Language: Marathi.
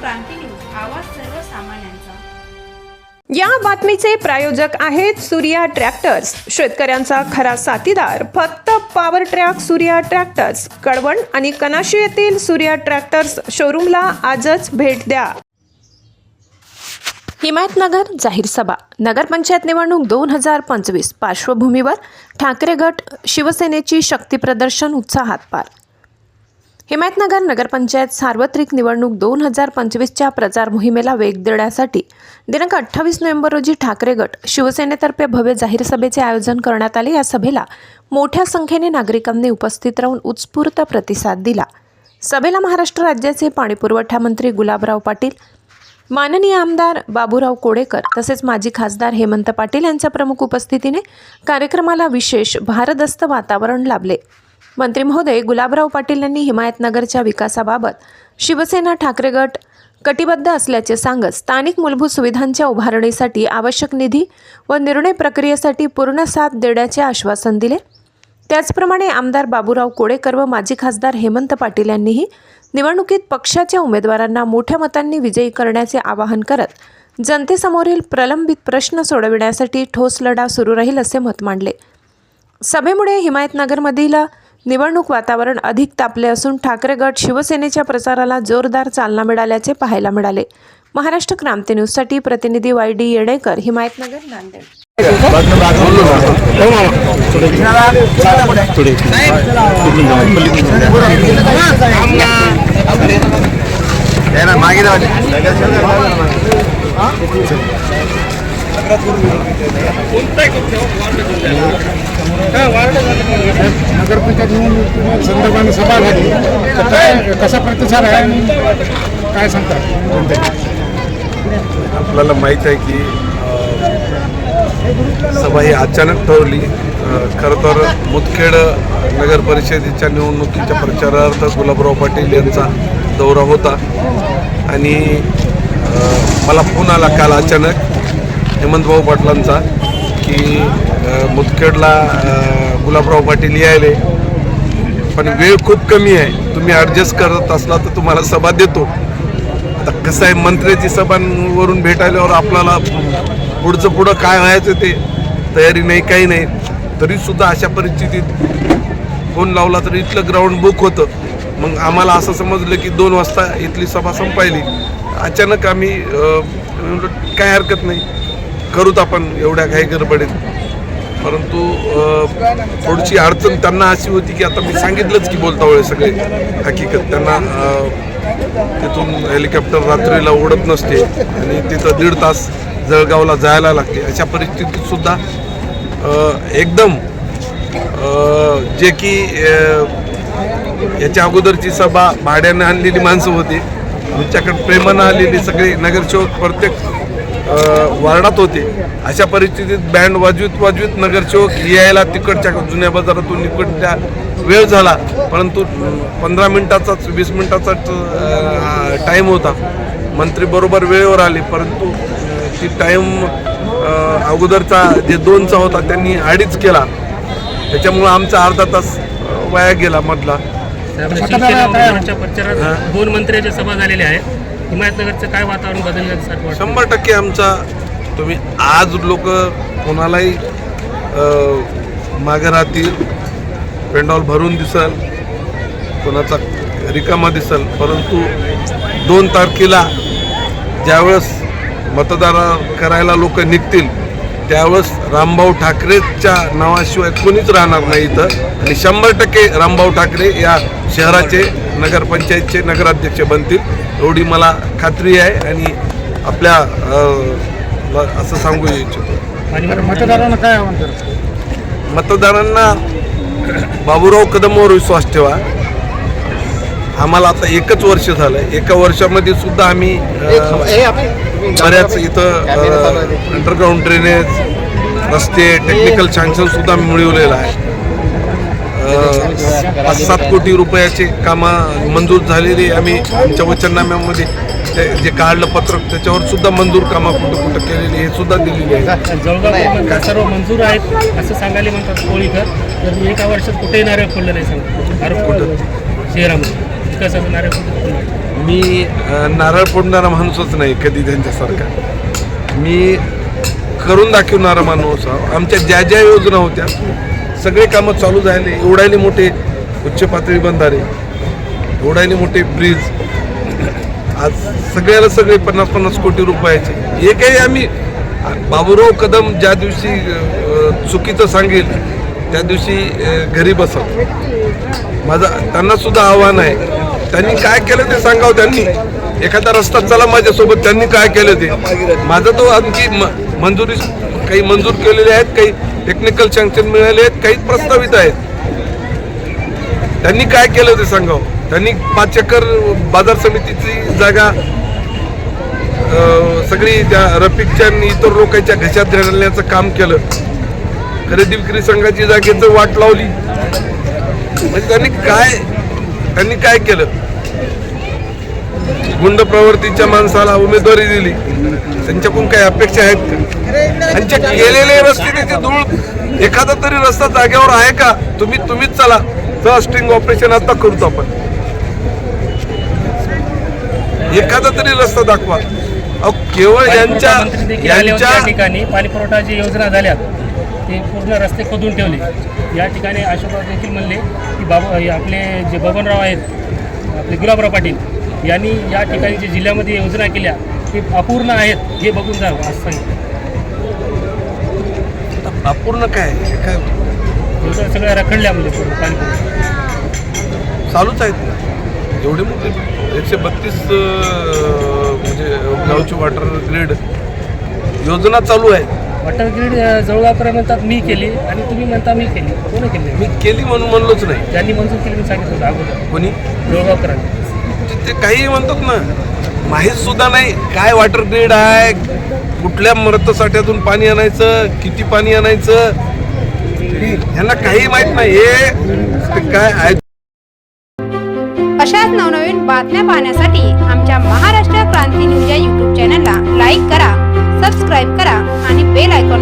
क्रांती न्यूज आवाज सर्वसामान्यांचा. या बातमीचे प्रायोजक आहेत सूर्या ट्रॅक्टर्स. शेतकऱ्यांचा खरा साथीदार फक्त power track Surya tractors. Kalwan आणि कनाशी येथील सूर्या ट्रॅक्टर्स शोरूमला आजच भेट द्या. हिमायतनगर जाहीर सभा. नगरपंचायत निवडणूक दोन हजार पंचवीस पार्श्वभूमीवर ठाकरे गट शिवसेनेची शक्तीप्रदर्शन उत्साहात पार. हिमायतनगर नगरपंचायत सार्वत्रिक निवडणूक दोन हजार पंचवीसच्या प्रचार मोहिमेला वेग देण्यासाठी दिनांक अठ्ठावीस नोव्हेंबर रोजी ठाकरे गट शिवसेनेतर्फे भव्य जाहीर सभेचे आयोजन करण्यात आले. या सभेला मोठ्या संख्येने नागरिकांनी उपस्थित राहून उत्स्फूर्त प्रतिसाद दिला. सभेला महाराष्ट्र राज्याचे पाणीपुरवठा मंत्री गुलाबराव पाटील माननीय आमदार बाबूराव कोडेकर तसेच माजी खासदार हेमंत पाटील यांच्या प्रमुख उपस्थितीने कार्यक्रमाला विशेष भारदस्त वातावरण लाभले. मंत्री महोदय गुलाबराव पाटील यांनी हिमायतनगरच्या विकासाबाबत शिवसेना ठाकरे गट कटिबद्ध असल्याचे सांगत स्थानिक मूलभूत सुविधांच्या उभारणीसाठी आवश्यक निधी व निर्णय प्रक्रियेसाठी पूर्ण साथ देण्याचे आश्वासन दिले. त्याचप्रमाणे आमदार बाबूराव कोडेकर व माजी खासदार हेमंत पाटील यांनीही निवडणुकीत पक्षाच्या उमेदवारांना मोठ्या मतांनी विजयी करण्याचे आवाहन करत जनतेसमोरील प्रलंबित प्रश्न सोडविण्यासाठी ठोस लढा सुरू राहील असे मत मांडले. सभेमुळे हिमायतनगरमधील निवडणूक वातावरण अधिक तापले असून ठाकरे गट शिवसेनेच्या प्रचाराला जोरदार चालना मिळाल्याचे पाहायला मिळाले. महाराष्ट्र क्रांती न्यूजसाठी प्रतिनिधी वाय डी येणेकर हिमायतनगर नांदेड. मागे नगरपंचायत निवडणूक संदर्भाने सभा झाली. तर काय कसा प्रतिसाद आहे? आणि काय सांगतात? आपल्याला माहीत आहे की सभा ही अचानक ठरवली खरं तर मुदखेड नगर परिषदेच्या निवडणुकीच्या प्रचारार्थ गुलाबराव पाटील यांचा दौरा होता. आणि मला फोन आला काल अचानक. हेमंतभाऊ पाटलांचा की मुदखेडला गुलाबराव पाटील यायले. पण वेळ खूप कमी आहे. तुम्ही ॲडजस्ट करत असला तर तुम्हाला सभा देतो. आता कसं आहे मंत्र्याची सभांवरून भेटायल्यावर आपल्याला पुढचं पुढं काय व्हायचं ते तयारी नाही काही नाही. तरीसुद्धा अशा परिस्थितीत फोन लावला तर इथलं ग्राउंड बुक होतं. मग आम्हाला असं समजलं की दोन वाजता इथली सभा संपायली. अचानक आम्ही काय हरकत नाही. करूत आपण एवढ्या काही गडबडीत. परंतु थोडीशी अडचण त्यांना अशी होती की आता मी सांगितलंच की बोलता वेळ सगळे हकीकत. त्यांना तिथून हेलिकॉप्टर रात्रीला उडत नसते आणि तिथं दीड तास जळगावला जायला लागते. अशा परिस्थितीत सुद्धा एकदम जे की याच्या अगोदरची सभा भाड्याने आणलेली माणसं होती. त्यांच्याकडे प्रेमानं आलेली सगळी नगरसेवक प्रत्येक वार्डात होते. अशा परिस्थितीत बँड वाजवीत वाजवीत नगरसेवक यायला तिकडच्या जुन्या बाजारातून इकडच्या वेळ झाला. परंतु पंधरा मिनिटाचाच वीस मिनिटाचाच टाईम होता. मंत्री बरोबर वेळेवर आले. परंतु ती टाईम अगोदरचा जे दोनचा होता त्यांनी अडीच केला. त्याच्यामुळं आमचा अर्धा तास वाया गेला मधला. दोन मंत्र्यांच्या सभा झालेल्या आहेत. हिमायतनगरचं काय वातावरण बदलण्यासाठी वाटतं शंभर टक्के आमचा तुम्ही आज लोक कोणालाही अं, मागे राहतील पेंडॉल भरून दिसल कोणाचा रिकामा दिसल परंतु दोन तारखेला ज्यावेळेस मतदार करायला लोक निघतील त्यावेळेस रामभाऊ ठाकरेच्या नावाशिवाय कोणीच राहणार नाही इथं. आणि शंभर टक्के रामभाऊ ठाकरे या शहराचे नगरपंचायतचे नगराध्यक्ष बनतील एवढी मला खात्री आहे आणि आपल्या असं सांगू इच्छितो. मतदारांना काय आव्हान मतदारांना बाबूराव कदमवर विश्वास ठेवा. आम्हाला आता एकच वर्ष झालं एका वर्षामध्ये सुद्धा आम्ही बऱ्याच इथं अंडरग्राऊंड ड्रेनेज रस्ते टेक्निकल सँक्शन सुद्धा मिळवलेलं आहे. पाच सात कोटी रुपयाचे कामं मंजूर झालेली आम्ही आमच्या वचननाम्यामध्ये ते जे काढलं पत्रक त्याच्यावर सुद्धा मंजूर कामं कुठं कुठं केलेली हे सुद्धा दिलेली आहे. सर्व मंजूर आहेत असं सांगायला म्हणतात कोळीकर तर एका वर्षात कुठेही नारळ फोडलं नाही सांगतो आरोप कुठं? शहरामध्ये. नारळ कुठे मी नारळ फोडणारा माणूसच नाही कधी त्यांच्यासारखा. मी करून दाखवणारा माणूस. आमच्या ज्या ज्या योजना होत्या सगळे कामं चालू झाले. एवढायले मोठे उच्च पातळी बंधारे. एवढाले मोठे ब्रिज आज सगळ्याला सगळे पन्नास पन्नास कोटी रुपयाचे. हे काही आम्ही बाबूराव कदम ज्या दिवशी चुकीचं सांगेल त्या दिवशी घरी बसव माझा त्यांना सुद्धा आव्हान आहे. त्यांनी काय केलं ते सांगावं त्यांनी. एखादा रस्ता चला माझ्यासोबत त्यांनी काय केलं ते. माझं तो आणखी म- मंजुरी काही मंजूर केलेले आहेत काही टेक्निकल सँक्शन मिळाले आहेत काही प्रस्तावित आहेत. त्यांनी काय केलं ते सांगावं हो. त्यांनी पाच एकर बाजार समितीची जागा सगळी त्या रफिकच्या आणि इतर लोकांच्या घशात घालण्याचं काम केलं. खरेदी विक्री संघाची जागेचं वाट लावली. म्हणजे त्यांनी काय त्यांनी काय केलं? गुंड प्रवृत्तीच्या माणसाला उमेदवारी दिली. त्यांच्याकडून काही अपेक्षा आहेत का? त्यांच्या केलेले रस्ते त्याचे धूळ एखादा तरी रस्ता जागेवर आहे का? तुम्ही तुम्हीच चला. तर स्ट्रिंग ऑपरेशन आता करतो आपण. एखादा तरी रस्ता दाखवा. अहो केवळ यांच्या यांच्या ठिकाणी. पाणीपुरवठा जी योजना झाल्या ते पूर्ण रस्ते खोदून ठेवले. या ठिकाणी अशोकराव देखील म्हणले की बाबा आपले जे बबनराव आहेत आपले गुलाबराव पाटील यांनी या ठिकाणी जे जिल्ह्यामध्ये योजना केल्या ते अपूर्ण आहेत हे बघून जावं असं सांगितलं अपूर्ण काय? काय? सगळ्या रखडल्या म्हणजे पाणीपुरवठा चालूच आहेत. ना जेवढे मोठे एकशे बत्तीस म्हणजे गावची वॉटर ग्रीड योजना चालू आहे. वॉटर ग्रीड जळगावकर म्हणतात मी केली आणि तुम्ही म्हणता मी केली. कोणी केली मी केली म्हणून म्हणलोच नाही. ज्यांनी मंजूर केली मी सांगितलं अगोदर. कोणी? जळगावकरांनी ते- ते काही म्हणतात ना माहीत सुद्धा नाही काय वॉटर ग्रीड आहे कुठल्या मृतसाठ्यातून पाणी आणायचं किती पाणी आणायचं यांना काही माहीत नाही. हे काय आहे? अशाच नवनवीन बातम्या पाहण्यासाठी आमच्या महाराष्ट्र क्रांती न्यूज या यूट्यूब चॅनलला लाईक करा सबस्क्राईब करा आणि बेल आयकॉन